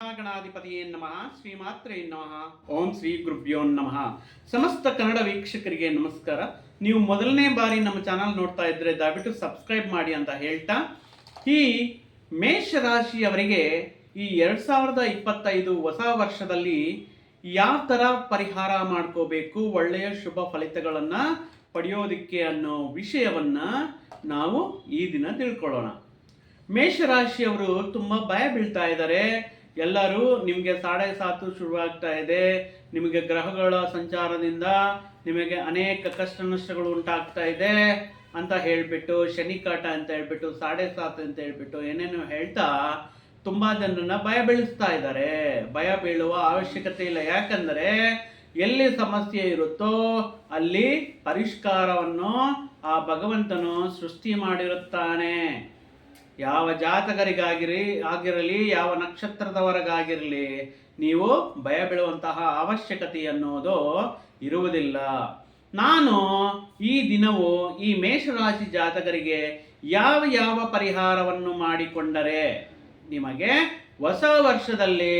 ಗಣಾಧಿಪತಿಯೇ ನಮಃ, ಶ್ರೀಮಾತ್ರೇ ನಮಃ, ಓಂ ಶ್ರೀ ಗುರುಭ್ಯೋ ನಮಃ. ಸಮಸ್ತ ಕನ್ನಡ ವೀಕ್ಷಕರಿಗೆ ನಮಸ್ಕಾರ. ನೀವು ಮೊದಲನೇ ಬಾರಿ ನಮ್ಮ ಚಾನಲ್ ನೋಡ್ತಾ ಇದ್ರೆ ದಯವಿಟ್ಟು ಸಬ್ಸ್ಕ್ರೈಬ್ ಮಾಡಿ ಅಂತ ಹೇಳ್ತಾ, ಈ ಮೇಷರಾಶಿಯವರಿಗೆ ಈ ಎರಡು ಸಾವಿರದ ಇಪ್ಪತ್ತೈದು ಹೊಸ ವರ್ಷದಲ್ಲಿ ಯಾವ ಥರ ಪರಿಹಾರ ಮಾಡ್ಕೋಬೇಕು, ಒಳ್ಳೆಯ ಶುಭ ಫಲಿತಗಳನ್ನು ಪಡೆಯೋದಿಕ್ಕೆ ಅನ್ನೋ ವಿಷಯವನ್ನು ನಾವು ಈ ದಿನ ತಿಳ್ಕೊಳ್ಳೋಣ. ಮೇಷರಾಶಿಯವರು ತುಂಬ ಭಯ ಬೀಳ್ತಾ ಇದ್ದಾರೆ. ಎಲ್ಲರೂ ನಿಮಗೆ ಸಾಡೆ ಸಾತು ಶುರುವಾಗ್ತಾ ಇದೆ. ನಿಮಗೆ ಗ್ರಹಗಳ ಸಂಚಾರದಿಂದ ನಿಮಗೆ ಅನೇಕ ಕಷ್ಟ ನಷ್ಟಗಳು ಉಂಟಾಗ್ತಾ ಇದೆ ಅಂತ ಹೇಳಿಬಿಟ್ಟು, ಶನಿಕಾಟ ಅಂತ ಹೇಳ್ಬಿಟ್ಟು, ಸಾಡೆ ಸಾತು ಅಂತ ಹೇಳ್ಬಿಟ್ಟು ಏನೇನೋ ಹೇಳ್ತಾ ತುಂಬ ಜನರನ್ನ ಭಯ ಬೀಳಿಸ್ತಾ ಇದ್ದಾರೆ. ಭಯ ಬೀಳುವ ಅವಶ್ಯಕತೆ ಇಲ್ಲ. ಯಾಕಂದರೆ ಎಲ್ಲಿ ಸಮಸ್ಯೆ ಇರುತ್ತೋ ಅಲ್ಲಿ ಪರಿಷ್ಕಾರವನ್ನು ಆ ಭಗವಂತನು ಸೃಷ್ಟಿ ಮಾಡಿರುತ್ತಾನೆ. ಯಾವ ಜಾತಕರಿಗಾಗಿರಿ ಆಗಿರಲಿ, ಯಾವ ನಕ್ಷತ್ರದವರಿಗಾಗಿರಲಿ, ನೀವು ಭಯ ಬೀಳುವಂತಹ ಅವಶ್ಯಕತೆ ಅನ್ನೋದು ಇರುವುದಿಲ್ಲ. ನಾನು ಈ ದಿನವು ಈ ಮೇಷರಾಶಿ ಜಾತಕರಿಗೆ ಯಾವ ಯಾವ ಪರಿಹಾರವನ್ನು ಮಾಡಿಕೊಂಡರೆ ನಿಮಗೆ ಹೊಸ ವರ್ಷದಲ್ಲಿ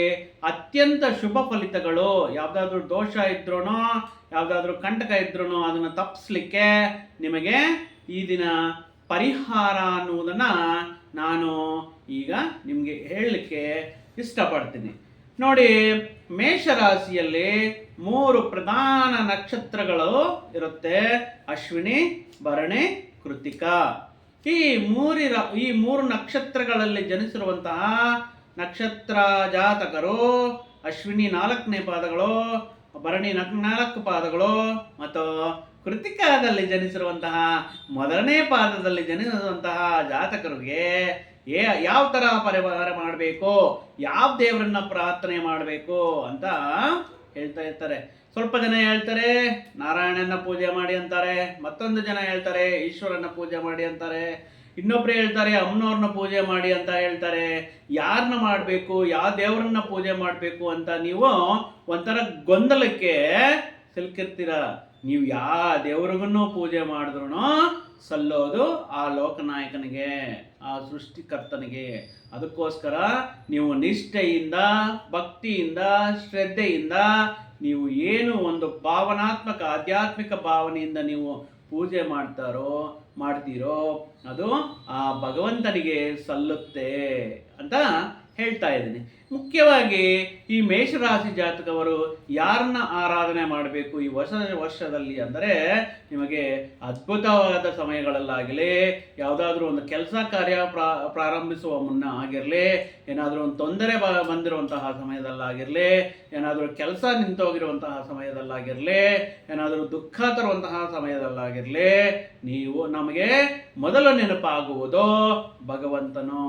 ಅತ್ಯಂತ ಶುಭ ಫಲಿತಗಳು, ಯಾವುದಾದ್ರೂ ದೋಷ ಇದ್ರೂ ಯಾವುದಾದ್ರೂ ಕಂಟಕ ಇದ್ರೂ ಅದನ್ನು ತಪ್ಪಿಸ್ಲಿಕ್ಕೆ ನಿಮಗೆ ಈ ದಿನ ಪರಿಹಾರ ಅನ್ನುವುದನ್ನು ನಾನು ಈಗ ನಿಮಗೆ ಹೇಳಲಿಕ್ಕೆ ಇಷ್ಟಪಡ್ತೀನಿ. ನೋಡಿ, ಮೇಷರಾಶಿಯಲ್ಲಿ ಮೂರು ಪ್ರಧಾನ ನಕ್ಷತ್ರಗಳು ಇರುತ್ತೆ. ಅಶ್ವಿನಿ, ಭರಣಿ, ಕೃತಿಕಾ. ಈ ಮೂರಿರ, ಈ ಮೂರು ನಕ್ಷತ್ರಗಳಲ್ಲಿ ಜನಿಸಿರುವಂತಹ ನಕ್ಷತ್ರ ಜಾತಕರು ಅಶ್ವಿನಿ ನಾಲ್ಕನೇ ಪಾದಗಳು, ಭರಣಿ ನಾಲ್ಕು ಪಾದಗಳು ಮತ್ತು ಕೃತಿಕಾದಲ್ಲಿ ಜನಿಸಿರುವಂತಹ, ಮೊದಲನೇ ಪಾದದಲ್ಲಿ ಜನಿಸಿರುವಂತಹ ಜಾತಕರಿಗೆ ಏ, ಯಾವ ಥರ ಪರಿಹಾರ ಮಾಡಬೇಕು? ಯಾವ ದೇವರನ್ನ ಪ್ರಾರ್ಥನೆ ಮಾಡಬೇಕು ಅಂತ ಹೇಳ್ತಾ ಇರ್ತಾರೆ. ಸ್ವಲ್ಪ ಜನ ಹೇಳ್ತಾರೆ ನಾರಾಯಣನ ಪೂಜೆ ಮಾಡಿ ಅಂತಾರೆ. ಮತ್ತೊಂದು ಜನ ಹೇಳ್ತಾರೆ ಈಶ್ವರನ ಪೂಜೆ ಮಾಡಿ ಅಂತಾರೆ. ಇನ್ನೊಬ್ರು ಹೇಳ್ತಾರೆ, ಅಮ್ಮನವ್ರನ್ನ ಪೂಜೆ ಮಾಡಿ ಅಂತ ಹೇಳ್ತಾರೆ. ಯಾರನ್ನ ಮಾಡಬೇಕು, ಯಾವ ದೇವರನ್ನ ಪೂಜೆ ಮಾಡಬೇಕು ಅಂತ ನೀವು ಒಂಥರ ಗೊಂದಲಕ್ಕೆ ಸಿಲುಕಿರ್ತೀರ. ನೀವು ಯಾವ ದೇವ್ರಿಗೂ ಪೂಜೆ ಮಾಡಿದ್ರು ಸಲ್ಲೋದು ಆ ಲೋಕನಾಯಕನಿಗೆ, ಆ ಸೃಷ್ಟಿಕರ್ತನಿಗೆ. ಅದಕ್ಕೋಸ್ಕರ ನೀವು ನಿಷ್ಠೆಯಿಂದ, ಭಕ್ತಿಯಿಂದ, ಶ್ರದ್ಧೆಯಿಂದ, ನೀವು ಏನು ಒಂದು ಭಾವನಾತ್ಮಕ, ಆಧ್ಯಾತ್ಮಿಕ ಭಾವನೆಯಿಂದ ನೀವು ಪೂಜೆ ಮಾಡ್ತಾರೋ, ಮಾಡ್ತೀರೋ, ಅದು ಆ ಭಗವಂತನಿಗೆ ಸಲ್ಲುತ್ತೆ ಅಂತ ಹೇಳ್ತಾ ಇದ್ದೀನಿ. ಮುಖ್ಯವಾಗಿ ಈ ಮೇಷರಾಶಿ ಜಾತಕವರು ಯಾರನ್ನ ಆರಾಧನೆ ಮಾಡಬೇಕು ಈ ವರ್ಷ ವರ್ಷದಲ್ಲಿ ಅಂದರೆ ನಿಮಗೆ ಅದ್ಭುತವಾದ ಸಮಯಗಳಲ್ಲಾಗಲಿ, ಯಾವುದಾದ್ರೂ ಒಂದು ಕೆಲಸ ಕಾರ್ಯ ಪ್ರಾರಂಭಿಸುವ ಮುನ್ನ ಆಗಿರಲಿ, ಏನಾದರೂ ಒಂದು ತೊಂದರೆ ಬಂದಿರುವಂತಹ ಸಮಯದಲ್ಲಾಗಿರಲಿ, ಏನಾದರೂ ಕೆಲಸ ನಿಂತೋಗಿರುವಂತಹ ಸಮಯದಲ್ಲಾಗಿರಲಿ, ಏನಾದರೂ ದುಃಖ ತರುವಂತಹ ಸಮಯದಲ್ಲಾಗಿರಲಿ, ನೀವು ನಮಗೆ ಮೊದಲು ನೆನಪಾಗುವುದು ಭಗವಂತನು.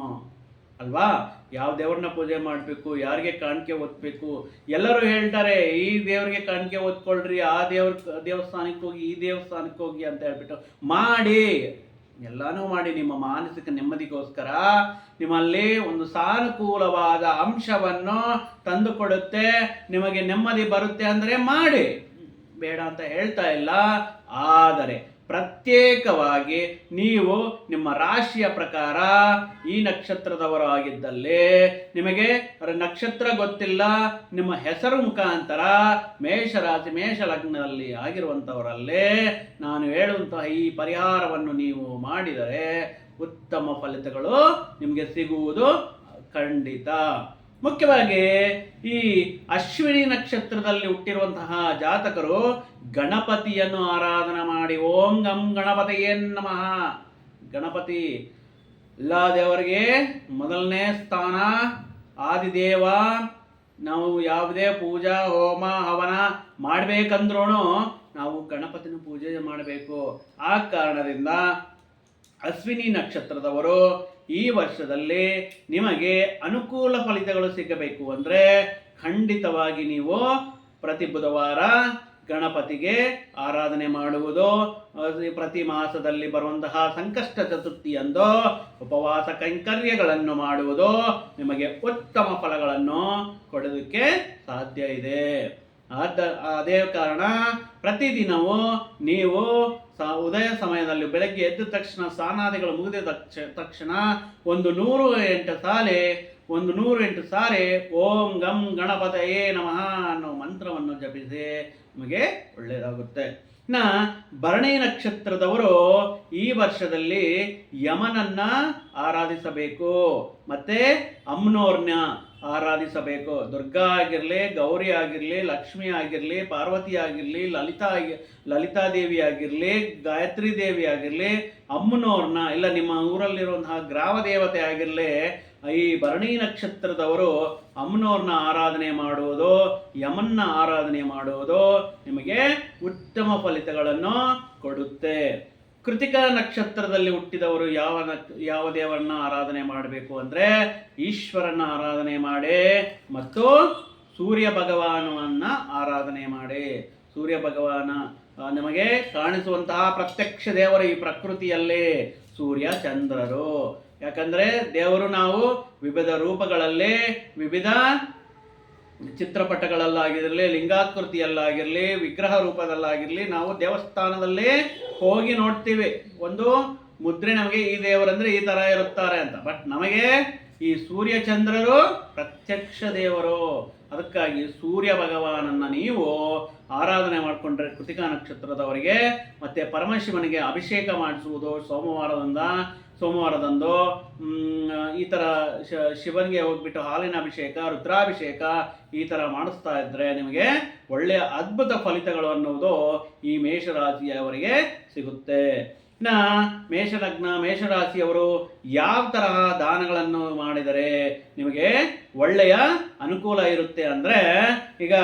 ಅಲ್ವಾ? ಯಾವ ದೇವ್ರನ್ನ ಪೂಜೆ ಮಾಡಬೇಕು, ಯಾರಿಗೆ ಕಾಣಿಕೆ ಒತ್ತಬೇಕು ಎಲ್ಲರೂ ಹೇಳ್ತಾರೆ, ಈ ದೇವ್ರಿಗೆ ಕಾಣಿಕೆ ಒತ್ಕೊಳ್ರಿ ಆ ದೇವ್ರ ದೇವಸ್ಥಾನಕ್ಕೆ ಹೋಗಿ, ಈ ದೇವಸ್ಥಾನಕ್ಕೆ ಹೋಗಿ ಅಂತ ಹೇಳ್ಬಿಟ್ಟು ಮಾಡಿ. ಎಲ್ಲಾನು ಮಾಡಿ, ನಿಮ್ಮ ಮಾನಸಿಕ ನೆಮ್ಮದಿಗೋಸ್ಕರ ನಿಮ್ಮಲ್ಲಿ ಒಂದು ಸಾನುಕೂಲವಾದ ಅಂಶವನ್ನು ತಂದುಕೊಡುತ್ತೆ, ನಿಮಗೆ ನೆಮ್ಮದಿ ಬರುತ್ತೆ ಅಂದರೆ ಮಾಡಿ. ಬೇಡ ಅಂತ ಹೇಳ್ತಾ ಇಲ್ಲ, ಆದರೆ ಪ್ರತ್ಯೇಕವಾಗಿ ನೀವು ನಿಮ್ಮ ರಾಶಿಯ ಪ್ರಕಾರ ಈ ನಕ್ಷತ್ರದವರು ಆಗಿದ್ದಲ್ಲಿ ನಿಮಗೆ ನಕ್ಷತ್ರ ಗೊತ್ತಿಲ್ಲ, ನಿಮ್ಮ ಹೆಸರು ಮುಖಾಂತರ ಮೇಷರಾಶಿ ಮೇಷ ಲಗ್ನದಲ್ಲಿ ಆಗಿರುವಂಥವರಲ್ಲೇ ನಾನು ಹೇಳುವಂತಹ ಈ ಪರಿಹಾರವನ್ನು ನೀವು ಮಾಡಿದರೆ ಉತ್ತಮ ಫಲಿತಗಳು ನಿಮಗೆ ಸಿಗುವುದು ಖಂಡಿತ. ಮುಖ್ಯವಾಗಿ ಈ ಅಶ್ವಿನಿ ನಕ್ಷತ್ರದಲ್ಲಿ ಹುಟ್ಟಿರುವಂತಹ ಜಾತಕರು ಗಣಪತಿಯನ್ನು ಆರಾಧನೆ ಮಾಡಿ, ಓಂ ಗಂ ಗಣಪತಿಯೇ ನಮಃ. ಗಣಪತಿ ಎಲ್ಲ ದೇವರಿಗೆ ಮೊದಲನೇ ಸ್ಥಾನ ಆದಿದೇವ. ನಾವು ಯಾವುದೇ ಪೂಜಾ, ಹೋಮ, ಹವನ ಮಾಡಬೇಕಂದ್ರೂ ನಾವು ಗಣಪತಿನ ಪೂಜೆ ಮಾಡಬೇಕು. ಆ ಕಾರಣದಿಂದ ಅಶ್ವಿನಿ ನಕ್ಷತ್ರದವರು ಈ ವರ್ಷದಲ್ಲಿ ನಿಮಗೆ ಅನುಕೂಲ ಫಲಿತಗಳು ಸಿಗಬೇಕು ಅಂದರೆ ಖಂಡಿತವಾಗಿ ನೀವು ಪ್ರತಿ ಬುಧವಾರ ಗಣಪತಿಗೆ ಆರಾಧನೆ ಮಾಡುವುದು ಪ್ರತಿ ಮಾಸದಲ್ಲಿ ಬರುವಂತಹ ಸಂಕಷ್ಟ ಚತುರ್ಥಿಯಂದು ಉಪವಾಸ ಕೈಂಕರ್ಯಗಳನ್ನು ಮಾಡುವುದು ನಿಮಗೆ ಉತ್ತಮ ಫಲಗಳನ್ನು ಕೊಡೋದಕ್ಕೆ ಸಾಧ್ಯ ಇದೆ. ಆದ ಅದೇ ಕಾರಣ ಪ್ರತಿದಿನವೂ ನೀವು ಸ, ಉದಯ ಸಮಯದಲ್ಲಿ ಬೆಳಗ್ಗೆ ಎದ್ದ ತಕ್ಷಣ ಸ್ನಾನಾದಿಗಳು ಮುಗಿದ ತಕ್ಷ, ತಕ್ಷಣ ಒಂದು ನೂರು ಎಂಟು ಸಾಲೆ, ಒಂದು ನೂರು ಎಂಟು ಸಾರಿ ಓಂ ಗಂ ಗಣಪತಯೇ ನಮಃ ಅನ್ನೋ ಮಂತ್ರವನ್ನು ಜಪಿಸಿ ನಿಮಗೆ ಒಳ್ಳೆಯದಾಗುತ್ತೆ. ನಾ, ಭರಣಿ ನಕ್ಷತ್ರದವರು ಈ ವರ್ಷದಲ್ಲಿ ಯಮನನ್ನ ಆರಾಧಿಸಬೇಕು. ಮತ್ತೆ ಅಮ್ನೋರ್ನ. ಆರಾಧಿಸಬೇಕು. ದುರ್ಗಾ ಆಗಿರಲಿ, ಗೌರಿ ಆಗಿರಲಿ, ಲಕ್ಷ್ಮಿ ಆಗಿರಲಿ, ಪಾರ್ವತಿ ಆಗಿರಲಿ, ಲಲಿತಾ ಆಗಿ ಲಲಿತಾದೇವಿ ಆಗಿರಲಿ, ಗಾಯತ್ರಿ ದೇವಿ ಆಗಿರಲಿ, ಅಮ್ಮನವ್ರನ್ನ, ಇಲ್ಲ ನಿಮ್ಮ ಊರಲ್ಲಿರುವಂತಹ ಗ್ರಾಮ ದೇವತೆ ಆಗಿರಲಿ, ಈ ಭರಣಿ ನಕ್ಷತ್ರದವರು ಅಮ್ಮನವ್ರನ್ನ ಆರಾಧನೆ ಮಾಡುವುದು, ಯಮನ್ನ ಆರಾಧನೆ ಮಾಡುವುದು ನಿಮಗೆ ಉತ್ತಮ ಫಲಿತಗಳನ್ನು ಕೊಡುತ್ತೆ. ಕೃತಿಕ ನಕ್ಷತ್ರದಲ್ಲಿ ಹುಟ್ಟಿದವರು ಯಾವ ಯಾವ ದೇವರನ್ನ ಆರಾಧನೆ ಮಾಡಬೇಕು ಅಂದರೆ ಈಶ್ವರನ ಆರಾಧನೆ ಮಾಡಿ ಮತ್ತು ಸೂರ್ಯ ಭಗವಾನವನ್ನ ಆರಾಧನೆ ಮಾಡಿ. ಸೂರ್ಯ ಭಗವಾನ ನಮಗೆ ಕಾಣಿಸುವಂತಹ ಪ್ರತ್ಯಕ್ಷ ದೇವರು ಈ ಪ್ರಕೃತಿಯಲ್ಲೇ ಸೂರ್ಯ, ಚಂದ್ರರು. ಯಾಕಂದ್ರೆ ದೇವರು ನಾವು ವಿವಿಧ ರೂಪಗಳಲ್ಲಿ ವಿವಿಧ ಚಿತ್ರಪಟಗಳಲ್ಲಾಗಿರಲಿ, ಲಿಂಗಾಕೃತಿಯಲ್ಲಾಗಿರಲಿ, ವಿಗ್ರಹ ರೂಪದಲ್ಲಾಗಿರಲಿ, ನಾವು ದೇವಸ್ಥಾನದಲ್ಲಿ ಹೋಗಿ ನೋಡ್ತೀವಿ. ಒಂದು ಮುದ್ರೆ ನಮಗೆ ಈ ದೇವರಂದ್ರೆ ಈ ತರ ಇರುತ್ತಾರೆ ಅಂತ. ಬಟ್ ನಮಗೆ ಈ ಸೂರ್ಯ ಚಂದ್ರರು ಪ್ರತ್ಯಕ್ಷ ದೇವರು. ಅದಕ್ಕಾಗಿ ಸೂರ್ಯ ಭಗವಾನನ್ನ ನೀವು ಆರಾಧನೆ ಮಾಡಿಕೊಂಡ್ರೆ ಕೃತಿಕಾ ನಕ್ಷತ್ರದವರಿಗೆ, ಮತ್ತೆ ಪರಮಶಿವನಿಗೆ ಅಭಿಷೇಕ ಮಾಡಿಸುವುದು ಸೋಮವಾರದಿಂದ. ಸೋಮವಾರದಂದು ಈ ಥರ ಶಿವನಿಗೆ ಹೋಗ್ಬಿಟ್ಟು ಹಾಲಿನ ಅಭಿಷೇಕ, ರುದ್ರಾಭಿಷೇಕ ಈ ಥರ ಮಾಡಿಸ್ತಾ ಇದ್ದರೆ ನಿಮಗೆ ಒಳ್ಳೆಯ ಅದ್ಭುತ ಫಲಿತಗಳು ಅನ್ನುವುದು ಈ ಮೇಷರಾಶಿಯವರಿಗೆ ಸಿಗುತ್ತೆ. ಇನ್ನ ಮೇಷಲಗ್ನ, ಮೇಷರಾಶಿಯವರು ಯಾವ ತರಹ ದಾನಗಳನ್ನು ಮಾಡಿದರೆ ನಿಮಗೆ ಒಳ್ಳೆಯ ಅನುಕೂಲ ಇರುತ್ತೆ ಅಂದ್ರೆ ಈಗ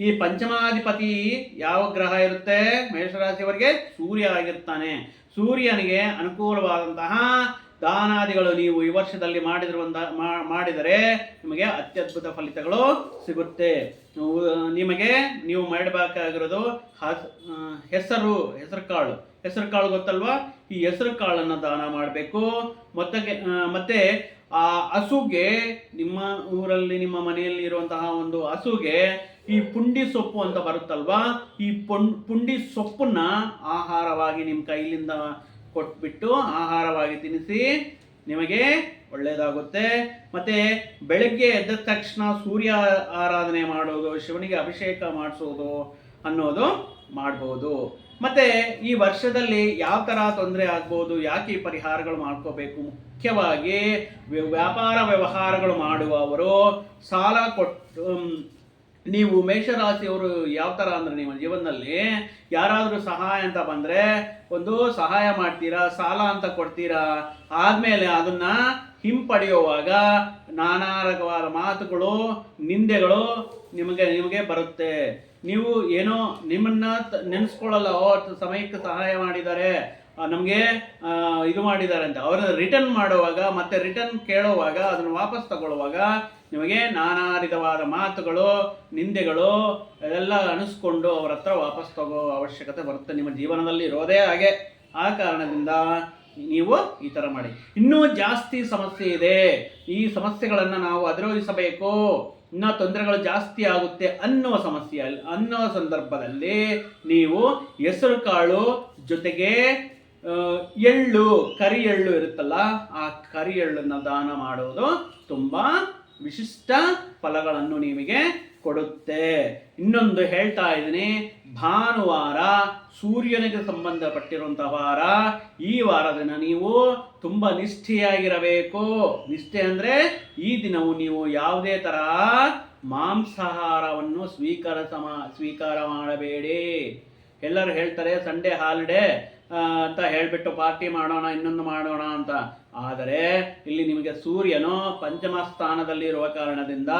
ಈ ಪಂಚಮಾಧಿಪತಿ ಯಾವ ಗ್ರಹ ಇರುತ್ತೆ? ಮೇಷರಾಶಿಯವರಿಗೆ ಸೂರ್ಯ ಆಗಿರ್ತಾನೆ. ಸೂರ್ಯನಿಗೆ ಅನುಕೂಲವಾದಂತಹ ದಾನಾದಿಗಳು ನೀವು ಈ ವರ್ಷದಲ್ಲಿ ಮಾಡಿದಿರುವಂತ ಮಾ- ಮಾಡಿದರೆ ನಿಮಗೆ ಅತ್ಯದ್ಭುತ ಫಲಿತಗಳು ಸಿಗುತ್ತೆ. ನಿಮಗೆ, ನೀವು ಮಾಡಬೇಕಾಗಿರೋದು ಹಸ್- ಹೆಸರು ಹೆಸರು ಕಾಳು ಹೆಸರು ಕಾಳು ಗೊತ್ತಲ್ವಾ? ಈ ಹೆಸರು ಕಾಳನ್ನು ದಾನ ಮಾಡಬೇಕು. ಮತ್ತೆ ಮತ್ತೆ ಆ ಹಸುಗೆ ನಿಮ್ಮ ಊರಲ್ಲಿ ನಿಮ್ಮ ಮನೆಯಲ್ಲಿ ಇರುವಂತಹ ಒಂದು ಹಸುಗೆ ಈ ಪುಂಡಿ ಸೊಪ್ಪು ಅಂತ ಬರುತ್ತಲ್ವಾ? ಈ ಪುಂಡಿ ಸೊಪ್ಪನ್ನ ಆಹಾರವಾಗಿ ನಿಮ್ಮ ಕೈಲಿಂದ ಕೊಟ್ಬಿಟ್ಟು ಆಹಾರವಾಗಿ ತಿನ್ನಿಸಿ ನಿಮಗೆ ಒಳ್ಳೆಯದಾಗುತ್ತೆ. ಮತ್ತೆ ಬೆಳಗ್ಗೆ ಎದ್ದ ತಕ್ಷಣ ಸೂರ್ಯ ಆರಾಧನೆ ಮಾಡೋದು, ಶಿವನಿಗೆ ಅಭಿಷೇಕ ಮಾಡಿಸೋದು ಅನ್ನೋದು ಮಾಡ್ಬೋದು. ಮತ್ತೆ ಈ ವರ್ಷದಲ್ಲಿ ಯಾವ ಥರ ತೊಂದರೆ ಆಗ್ಬೋದು, ಯಾಕೆ ಈ ಪರಿಹಾರಗಳು ಮಾಡ್ಕೋಬೇಕು? ಮುಖ್ಯವಾಗಿ ವ್ಯ- ವ್ಯಾಪಾರ ವ್ಯವಹಾರಗಳು ಮಾಡುವವರು ಸಾಲ ಕೊಟ್ಟು ನೀವು ಮೇಷರಾಶಿಯವರು ಯಾವ ಥರ ಅಂದರೆ ನಿಮ್ಮ ಜೀವನದಲ್ಲಿ ಯಾರಾದರೂ ಸಹಾಯ ಅಂತ ಬಂದರೆ ಒಂದು ಸಹಾಯ ಮಾಡ್ತೀರಾ, ಸಾಲ ಅಂತ ಕೊಡ್ತೀರಾ? ಆದಮೇಲೆ ಅದನ್ನು ಹಿಂಪಡೆಯುವಾಗ ನಾನಾ ರಕವಾದ ಮಾತುಗಳು, ನಿಂದೆಗಳು ನಿಮಗೆ ನಿಮಗೆ ಬರುತ್ತೆ. ನೀವು ಏನೋ ನಿಮ್ಮನ್ನ ನೆನೆಸ್ಕೊಳ್ಳಲ್ಲ, ಓ ಸಮಯಕ್ಕೆ ಸಹಾಯ ಮಾಡಿದ್ದಾರೆ. ನಮಗೆ ಇದು ಮಾಡಿದ್ದಾರೆ ಅಂತ. ಅವ್ರನ್ನ ರಿಟರ್ನ್ ಮಾಡುವಾಗ ಮತ್ತೆ ರಿಟರ್ನ್ ಕೇಳುವಾಗ ಅದನ್ನು ವಾಪಸ್ ತಗೊಳ್ಳುವಾಗ ನಿಮಗೆ ನಾನಾ ವಿಧವಾದ ಮಾತುಗಳು, ನಿಂದೆಗಳು ಎಲ್ಲ ಅನಿಸ್ಕೊಂಡು ಅವರ ಹತ್ರ ವಾಪಸ್ ತಗೋ ಅವಶ್ಯಕತೆ ಬರುತ್ತೆ. ನಿಮ್ಮ ಜೀವನದಲ್ಲಿ ಇರೋದೇ ಹಾಗೆ. ಆ ಕಾರಣದಿಂದ ನೀವು ಈ ಥರ ಮಾಡಿ. ಇನ್ನೂ ಜಾಸ್ತಿ ಸಮಸ್ಯೆ ಇದೆ. ಈ ಸಮಸ್ಯೆಗಳನ್ನು ನಾವು ಅಧಿರೋಹಿಸಬೇಕು. ಇನ್ನೂ ತೊಂದರೆಗಳು ಜಾಸ್ತಿ ಆಗುತ್ತೆ ಅನ್ನುವ ಸಮಸ್ಯೆ ಅನ್ನುವ ಸಂದರ್ಭದಲ್ಲಿ ನೀವು ಹೆಸರು ಕಾಳು ಜೊತೆಗೆ ಎಳ್ಳು, ಕರಿ ಎಳ್ಳು ಇರುತ್ತಲ್ಲ, ಆ ಕರಿ ಎಳ್ಳನ್ನು ದಾನ ಮಾಡುವುದು ತುಂಬ ವಿಶಿಷ್ಟ ಫಲಗಳನ್ನು ನಿಮಗೆ ಕೊಡುತ್ತೆ. ಇನ್ನೊಂದು ಹೇಳ್ತಾ ಇದ್ದೀನಿ. ಭಾನುವಾರ ಸೂರ್ಯನಿಗೆ ಸಂಬಂಧಪಟ್ಟಿರುವಂತಹ ವಾರ. ಈ ವಾರದಿನ ನೀವು ತುಂಬ ನಿಷ್ಠೆಯಾಗಿರಬೇಕು. ನಿಷ್ಠೆ ಅಂದರೆ ಈ ದಿನವು ನೀವು ಯಾವುದೇ ಥರ ಮಾಂಸಾಹಾರವನ್ನು ಸ್ವೀಕಾರ ಸಮ ಸ್ವೀಕಾರ ಮಾಡಬೇಡಿ. ಎಲ್ಲರೂ ಹೇಳ್ತಾರೆ, ಸಂಡೇ ಹಾಲಿಡೇ ಅಂತ ಹೇಳಿಬಿಟ್ಟು ಪಾರ್ಟಿ ಮಾಡೋಣ, ಇನ್ನೊಂದು ಮಾಡೋಣ ಅಂತ. ಆದರೆ ಇಲ್ಲಿ ನಿಮಗೆ ಸೂರ್ಯನು ಪಂಚಮ ಸ್ಥಾನದಲ್ಲಿರುವ ಕಾರಣದಿಂದ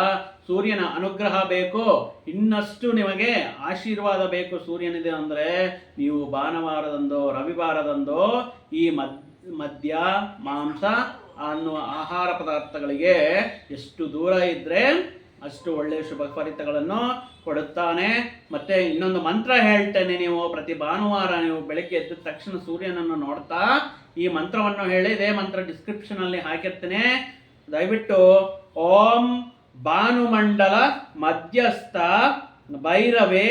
ಸೂರ್ಯನ ಅನುಗ್ರಹ ಬೇಕು, ಇನ್ನಷ್ಟು ನಿಮಗೆ ಆಶೀರ್ವಾದ ಬೇಕು ಸೂರ್ಯನಿದೆ ಅಂದರೆ ನೀವು ಭಾನುವಾರದಂದು, ರವಿವಾರದಂದು ಈ ಮದ್, ಮದ್ಯ, ಮಾಂಸ ಅನ್ನುವ ಆಹಾರ ಪದಾರ್ಥಗಳಿಗೆ ಎಷ್ಟು ದೂರ ಇದ್ದರೆ ಅಷ್ಟು ಒಳ್ಳೆಯ ಶುಭ ಫಲಿತಗಳನ್ನು ಕೊಡುತ್ತಾನೆ. ಮತ್ತೆ ಇನ್ನೊಂದು ಮಂತ್ರ ಹೇಳ್ತೇನೆ ನೀವು ಪ್ರತಿ ಭಾನುವಾರ ನೀವು ಬೆಳಗ್ಗೆ ಎದ್ದ ತಕ್ಷಣ ಸೂರ್ಯನನ್ನು ನೋಡ್ತಾ ಈ ಮಂತ್ರವನ್ನು ಹೇಳಿ ಇದೇ ಮಂತ್ರ ಡಿಸ್ಕ್ರಿಪ್ಷನ್ ಅಲ್ಲಿ ಹಾಕಿರ್ತೇನೆ. ದಯವಿಟ್ಟು ಓಂ ಭಾನುಮಂಡಲ ಮಧ್ಯಸ್ಥ ಭೈರವೇ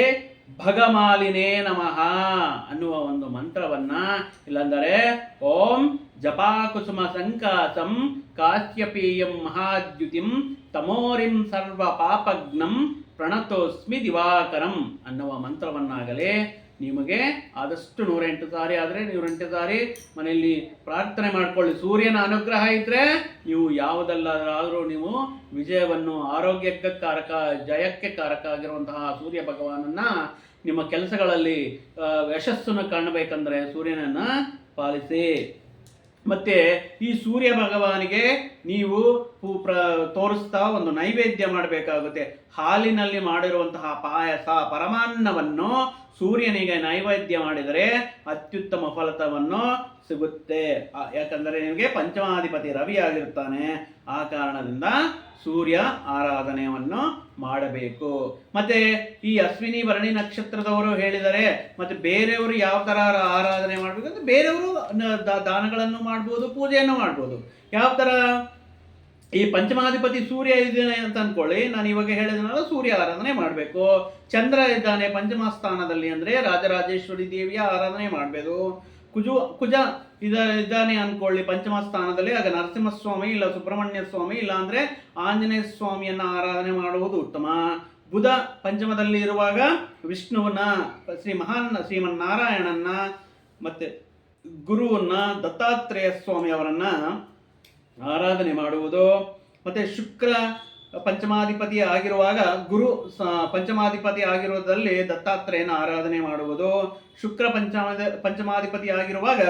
ಭಗಮಾಲಿನೇ ನಮಃ ಅನ್ನುವ ಒಂದು ಮಂತ್ರವನ್ನ. ಇಲ್ಲಂದರೆ ಓಂ ಜಪಾಕುಸುಮ ಸಂಕಾಸಂ ಕಾಶ್ಯಪೀಯಂ ಮಹಾದ್ಯುತಿಂ ತಮೋರಿಂ ಸರ್ವ ಪಾಪಗ್ನಂ ಪ್ರಣತೋಸ್ಮಿ ದಿವಾಕರಂ ಅನ್ನುವ ಮಂತ್ರವನ್ನಾಗಲೇ ನಿಮಗೆ ಆದಷ್ಟು ನೂರೆಂಟು ಸಾರಿ ಆದರೆ ನೂರೆಂಟು ಸಾರಿ ಮನೆಯಲ್ಲಿ ಪ್ರಾರ್ಥನೆ ಮಾಡಿಕೊಳ್ಳಿ. ಸೂರ್ಯನ ಅನುಗ್ರಹ ಇದ್ದರೆ ನೀವು ಯಾವುದಲ್ಲಾದರೂ ನೀವು ವಿಜಯವನ್ನು ಆರೋಗ್ಯಕ್ಕೆ ಕಾರಕ, ಜಯಕ್ಕೆ ಕಾರಕ ಆಗಿರುವಂತಹ ಸೂರ್ಯ ಭಗವಾನನ್ನ ನಿಮ್ಮ ಕೆಲಸಗಳಲ್ಲಿ ಯಶಸ್ಸನ್ನು ಕಾಣಬೇಕಂದ್ರೆ ಸೂರ್ಯನನ್ನ ಪಾಲಿಸಿ. ಮತ್ತೆ ಈ ಸೂರ್ಯ ಭಗವಾನಿಗೆ ನೀವು ಪ್ರ ತೋರಿಸ್ತಾ ಒಂದು ನೈವೇದ್ಯ ಮಾಡಬೇಕಾಗುತ್ತೆ. ಹಾಲಿನಲ್ಲಿ ಮಾಡಿರುವಂತಹ ಪಾಯಸ ಪರಮಾನ್ನವನ್ನು ಸೂರ್ಯನಿಗೆ ನೈವೇದ್ಯ ಮಾಡಿದರೆ ಅತ್ಯುತ್ತಮ ಫಲತವನ್ನು ಸಿಗುತ್ತೆ. ಯಾಕಂದರೆ ನಿಮಗೆ ಪಂಚಮಾಧಿಪತಿ ರವಿ ಆಗಿರ್ತಾನೆ ಆ ಕಾರಣದಿಂದ ಸೂರ್ಯ ಆರಾಧನೆಯನ್ನು ಮಾಡಬೇಕು. ಮತ್ತೆ ಈ ಅಶ್ವಿನಿ ಭರಣಿ ನಕ್ಷತ್ರದವರು ಹೇಳಿದರೆ, ಮತ್ತೆ ಬೇರೆಯವರು ಯಾವ ತರ ಆರಾಧನೆ ಮಾಡಬೇಕು ಅಂದ್ರೆ ಬೇರೆಯವರು ದಾನಗಳನ್ನು ಮಾಡ್ಬೋದು, ಪೂಜೆಯನ್ನು ಮಾಡ್ಬೋದು. ಯಾವ ತರ? ಈ ಪಂಚಮಾಧಿಪತಿ ಸೂರ್ಯ ಇದ್ದಾನೆ ಅಂತ ಅನ್ಕೊಳ್ಳಿ. ನಾನು ಇವಾಗ ಹೇಳಿದ್ನಲ್ಲ ಸೂರ್ಯ ಆರಾಧನೆ ಮಾಡಬೇಕು. ಚಂದ್ರ ಇದ್ದಾನೆ ಪಂಚಮ ಸ್ಥಾನದಲ್ಲಿ ಅಂದ್ರೆ ರಾಜರಾಜೇಶ್ವರಿ ದೇವಿಯ ಆರಾಧನೆ ಮಾಡಬೇಕು ಕುಜು, ಕುಜ ಇದ ಇದ್ದಾನೆ ಅನ್ಕೊಳ್ಳಿ. ಪಂಚಮ ಸ್ಥಾನದಲ್ಲಿ ಆಗ ನರಸಿಂಹಸ್ವಾಮಿ ಇಲ್ಲ ಸುಬ್ರಹ್ಮಣ್ಯ ಸ್ವಾಮಿ ಇಲ್ಲ ಅಂದ್ರೆ ಆಂಜನೇಯ ಸ್ವಾಮಿಯನ್ನ ಆರಾಧನೆ ಮಾಡುವುದು ಉತ್ತಮ. ಬುಧ ಪಂಚಮದಲ್ಲಿ ಇರುವಾಗ ವಿಷ್ಣುವನ್ನ, ಶ್ರೀ ಮಹಾನ್ ಶ್ರೀಮನ್ನಾರಾಯಣನ್ನ, ಮತ್ತೆ ಗುರುವನ್ನ ದತ್ತಾತ್ರೇಯ ಸ್ವಾಮಿ ಅವರನ್ನ ಆರಾಧನೆ ಮಾಡುವುದು. ಮತ್ತೆ ಶುಕ್ರ ಪಂಚಮಾಧಿಪತಿ ಆಗಿರುವಾಗ ಗುರು ಪಂಚಮಾಧಿಪತಿ ಆಗಿರುವುದರಲ್ಲಿ ದತ್ತಾತ್ರೇಯನ ಆರಾಧನೆ ಮಾಡುವುದು. ಶುಕ್ರ ಪಂಚಮಾದ, ಪಂಚಮಾಧಿಪತಿ ಆಗಿರುವಾಗ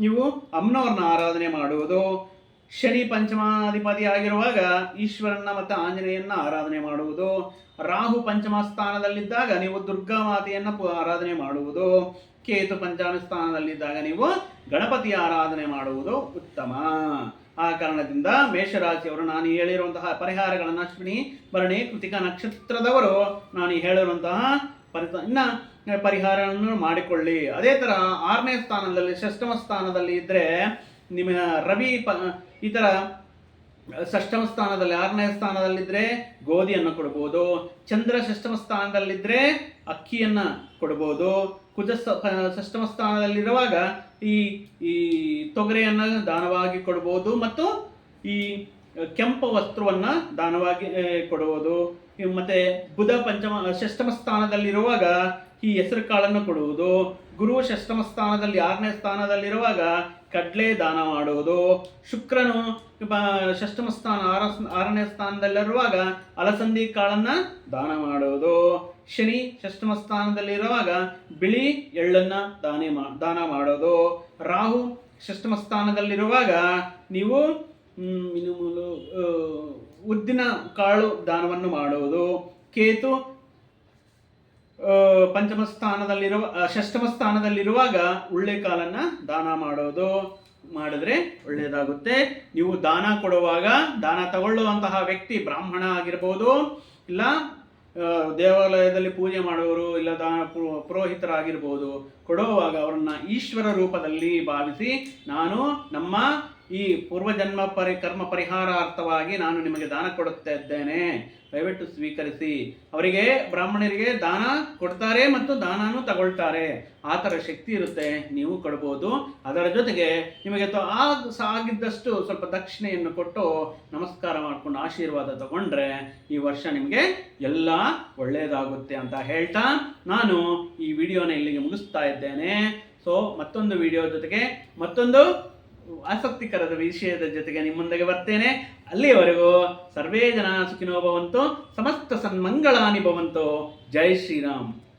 ನೀವು ಅಮ್ಮನವ್ರನ್ನ ಆರಾಧನೆ ಮಾಡುವುದು. ಶನಿ ಪಂಚಮಾಧಿಪತಿ ಆಗಿರುವಾಗ ಈಶ್ವರನ್ನ ಮತ್ತು ಆಂಜನೇಯನ್ನ ಆರಾಧನೆ ಮಾಡುವುದು. ರಾಹು ಪಂಚಮ ಸ್ಥಾನದಲ್ಲಿದ್ದಾಗ ನೀವು ದುರ್ಗಾ ಮಾತೆಯನ್ನ ಆರಾಧನೆ ಮಾಡುವುದು. ಕೇತು ಪಂಚಮ ಸ್ಥಾನದಲ್ಲಿದ್ದಾಗ ನೀವು ಗಣಪತಿಯ ಆರಾಧನೆ ಮಾಡುವುದು ಉತ್ತಮ. ಆ ಕಾರಣದಿಂದ ಮೇಷರಾಶಿಯವರು ನಾನು ಹೇಳಿರುವಂತಹ ಪರಿಹಾರಗಳನ್ನು ಅಶ್ವಿನಿ ಭರಣಿ ಕೃತಿಕಾ ನಕ್ಷತ್ರದವರು ನಾನು ಹೇಳಿರುವಂತಹ ಪರಿತ ಇನ್ನ ಪರಿಹಾರವನ್ನು ಮಾಡಿಕೊಳ್ಳಿ. ಅದೇ ತರ ಆರನೇ ಸ್ಥಾನದಲ್ಲಿ, ಷಷ್ಠಮ ಸ್ಥಾನದಲ್ಲಿ ಇದ್ದರೆ ನಿಮ್ಮ ರವಿ ಪ ಈ ತರ ಷಷ್ಠಮ ಸ್ಥಾನದಲ್ಲಿ, ಆರನೇ ಸ್ಥಾನದಲ್ಲಿದ್ದರೆ ಗೋಧಿಯನ್ನು ಕೊಡ್ಬೋದು. ಚಂದ್ರ ಷಷ್ಠಮ ಸ್ಥಾನದಲ್ಲಿದ್ದರೆ ಅಕ್ಕಿಯನ್ನು ಕೊಡ್ಬೋದು. ಕುಜ ಷಷ್ಠಮ ಸ್ಥಾನದಲ್ಲಿರುವಾಗ ಈ ಈ ತೊಗರೆಯನ್ನು ದಾನವಾಗಿ ಕೊಡ್ಬೋದು ಮತ್ತು ಈ ಕೆಂಪು ವಸ್ತ್ರವನ್ನು ದಾನವಾಗಿ ಕೊಡುವುದು ಮತ್ತು ಬುಧ ಪಂಚಮ, ಷಷ್ಠಮ ಸ್ಥಾನದಲ್ಲಿರುವಾಗ ಈ ಹೆಸರು ಕಾಳನ್ನು ಕೊಡುವುದು. ಗುರು ಷಷ್ಠಮ ಸ್ಥಾನದಲ್ಲಿ, ಆರನೇ ಸ್ಥಾನದಲ್ಲಿರುವಾಗ ಕಡ್ಲೆ ದಾನ ಮಾಡುವುದು. ಶುಕ್ರನು ಷಷ್ಠಮ ಸ್ಥಾನ, ಆರ, ಆರನೇ ಸ್ಥಾನದಲ್ಲಿರುವಾಗ ಅಲಸಂದಿ ಕಾಳನ್ನು ದಾನ ಮಾಡುವುದು. ಶನಿ ಷಷ್ಠಮ ಸ್ಥಾನದಲ್ಲಿರುವಾಗ ಬಿಳಿ ಎಳ್ಳನ್ನ ದಾನೆ ಮಾ, ದಾನ ಮಾಡೋದು ರಾಹು ಷಷ್ಠಮ ಸ್ಥಾನದಲ್ಲಿರುವಾಗ ನೀವು ಇನ್ನು ಉದ್ದಿನ ಕಾಳು ದಾನವನ್ನು ಮಾಡುವುದು. ಕೇತು ಪಂಚಮ ಸ್ಥಾನದಲ್ಲಿರುವ ಷಷ್ಠಮ ಸ್ಥಾನದಲ್ಲಿರುವಾಗ ಕಾಲನ್ನ ದಾನ ಮಾಡೋದು ಮಾಡಿದ್ರೆ ಒಳ್ಳೆಯದಾಗುತ್ತೆ. ನೀವು ದಾನ ಕೊಡುವಾಗ ದಾನ ತಗೊಳ್ಳುವಂತಹ ವ್ಯಕ್ತಿ ಬ್ರಾಹ್ಮಣ ಆಗಿರ್ಬೋದು, ಇಲ್ಲ ದೇವಾಲಯದಲ್ಲಿ ಪೂಜೆ ಮಾಡುವವರು, ಇಲ್ಲ, ದಾನ ಪುರೋ- ಪುರೋಹಿತರಾಗಿರ್ಬೋದು, ಕೊಡುವಾಗ ಅವರನ್ನ ಈಶ್ವರ ರೂಪದಲ್ಲಿ ಭಾವಿಸಿ, ನಾನು ನಮ್ಮ ಈ ಪೂರ್ವಜನ್ಮ ಪರಿ, ಕರ್ಮ ಪರಿಹಾರಾರ್ಥವಾಗಿ ನಾನು ನಿಮಗೆ ದಾನ ಕೊಡುತ್ತಾ ಇದ್ದೇನೆ ದಯವಿಟ್ಟು ಸ್ವೀಕರಿಸಿ. ಅವರಿಗೆ ಬ್ರಾಹ್ಮಣರಿಗೆ ದಾನ ಕೊಡ್ತಾರೆ ಮತ್ತು ದಾನನೂ ತಗೊಳ್ತಾರೆ. ಆ ಥರ ಶಕ್ತಿ ಇರುತ್ತೆ, ನೀವು ಕೊಡ್ಬೋದು. ಅದರ ಜೊತೆಗೆ ನಿಮಗೆ ಆಗ್ ಆಗಿದ್ದಷ್ಟು ಸ್ವಲ್ಪ ದಕ್ಷಿಣೆಯನ್ನು ಕೊಟ್ಟು ನಮಸ್ಕಾರ ಮಾಡಿಕೊಂಡು ಆಶೀರ್ವಾದ ತಗೊಂಡ್ರೆ ಈ ವರ್ಷ ನಿಮಗೆ ಎಲ್ಲ ಒಳ್ಳೆಯದಾಗುತ್ತೆ ಅಂತ ಹೇಳ್ತಾ ನಾನು ಈ ವಿಡಿಯೋನ ಇಲ್ಲಿಗೆ ಮುಗಿಸ್ತಾ ಇದ್ದೇನೆ. ಸೊ ಮತ್ತೊಂದು ವಿಡಿಯೋ ಜೊತೆಗೆ ಮತ್ತೊಂದು ಆಸಕ್ತಿಕರದ ವಿಷಯದ ಜೊತೆಗೆ ನಿಮ್ಮೊಂದಿಗೆ ಬರ್ತೇನೆ. ಅಲ್ಲಿಯವರೆಗೂ ಸರ್ವೇ ಜನ ಸುಖಿನೋ ಭವಂತು, ಸಮಸ್ತ ಸನ್ಮಂಗಳಾನಿ ಭವಂತು. ಜೈ ಶ್ರೀರಾಮ್.